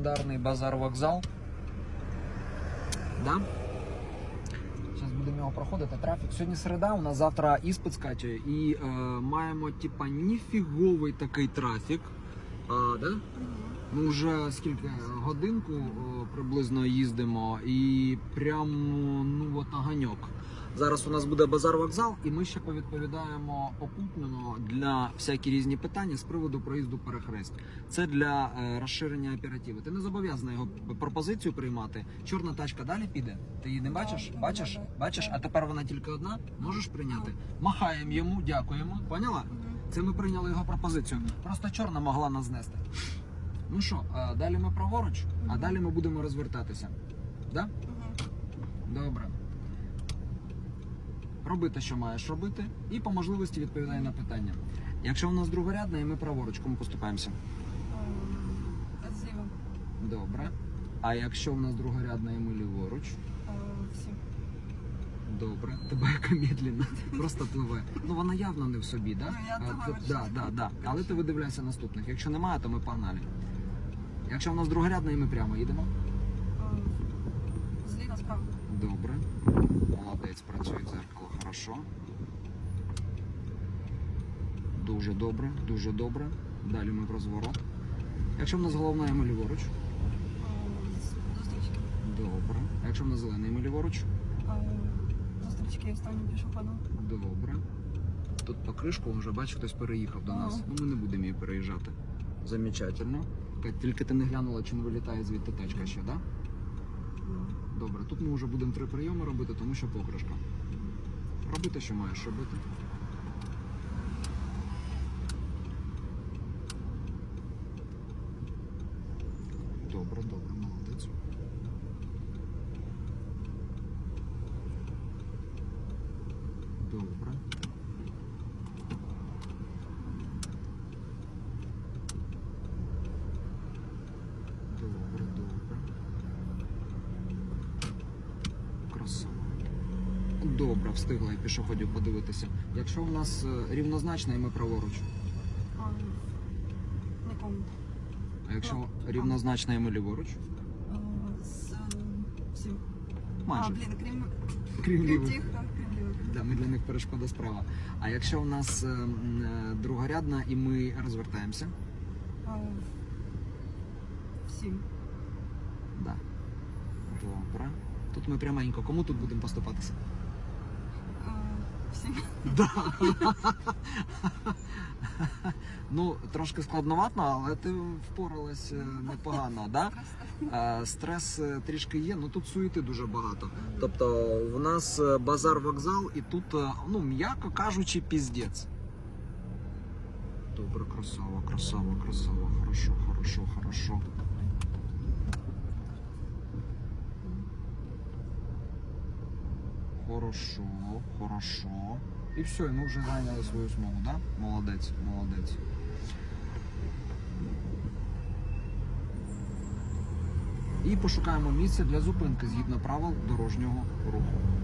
Легендарний базар вокзал. Да? Зараз будемо його проходити. Трафік. Сьогодні середа, у нас завтра іспит з Катєю. І е, маємо, типа, ніфіговий такий трафік. А, да? Ми вже скільки годинку о, приблизно їздимо, і прямо ну от оганьок. Зараз у нас буде базар вокзал, і ми ще повідповідаємо попутно для всякі різні питання з приводу проїзду перехрест. Це для е, розширення оперативи. Ти не зобов'язаний його пропозицію приймати. Чорна тачка далі піде. Ти її не бачиш? Бачиш? Бачиш? А тепер вона тільки одна. Можеш прийняти? Махаємо йому, дякуємо. Поняла? Це ми прийняли його пропозицію. Просто чорна могла нас знести. Ну що, а далі ми праворуч, а далі ми будемо розвертатися. Да? Добре. Роби те, що маєш робити, і по можливості відповідай на питання. Якщо у нас другорядна і ми праворуч, кому поступаємося? Зліва. Добре. А якщо у нас другорядна і ми ліворуч? Всі. Добре. Тебе яка медленна, просто пливе. Ну вона явно не в собі, да? Ну, я А, того ти- да, да, да. Але ти видивляйся наступних. Якщо немає, то ми погнали. Якщо у нас другорядна і ми прямо їдемо. Зліва справа. Добре. Молодець, працює дзеркало, хорошо. Дуже добре, дуже добре. Далі ми в розворот. Якщо в нас головна, ми ліворуч. Добре. А якщо в нас зелений, ми ліворуч. Зустрічки останнім пішоходом. Добре. Тут по кришку вже бачу, хтось переїхав до нас. Ага. Ну ми не будемо її переїжджати. Замечательно. Тільки ти не глянула, чи не вилітає звідти тачка ще, так? Да? Добре, тут ми вже будемо три прийоми робити, тому що покришка. Роби те, що маєш робити. Добре, добре, молодець. Добре, добре. Красиво. Добре, встигла і пішоходів подивитися. Якщо в нас е, рівнозначно, і ми праворуч. Нікому. А якщо рівнозначно, і ми ліворуч? З всім. Майже. А, блін, крім Крім крім лівих. тих, крім лівих. Да, ми для них перешкода справа. А якщо в нас е, м, е, другорядна і ми розвертаємося? А, Всім. Да. Добре. Тут ми пряменько. Кому тут будемо поступатися? А, Да. ну, трошки складновато, але ти впоралась е, непогано, да? Е, Стрес е, трішки є, ну тут суєти дуже багато. Тобто в нас е, базар вокзал, і тут, е, ну, м'яко кажучи, піздець. Добре, красава, красава, красава. Хорошо, хорошо, хорошо. Хорошо, хорошо. І все, і ми вже зайняли свою смугу, да? Молодець, молодець. І пошукаємо місце для зупинки згідно правил дорожнього руху.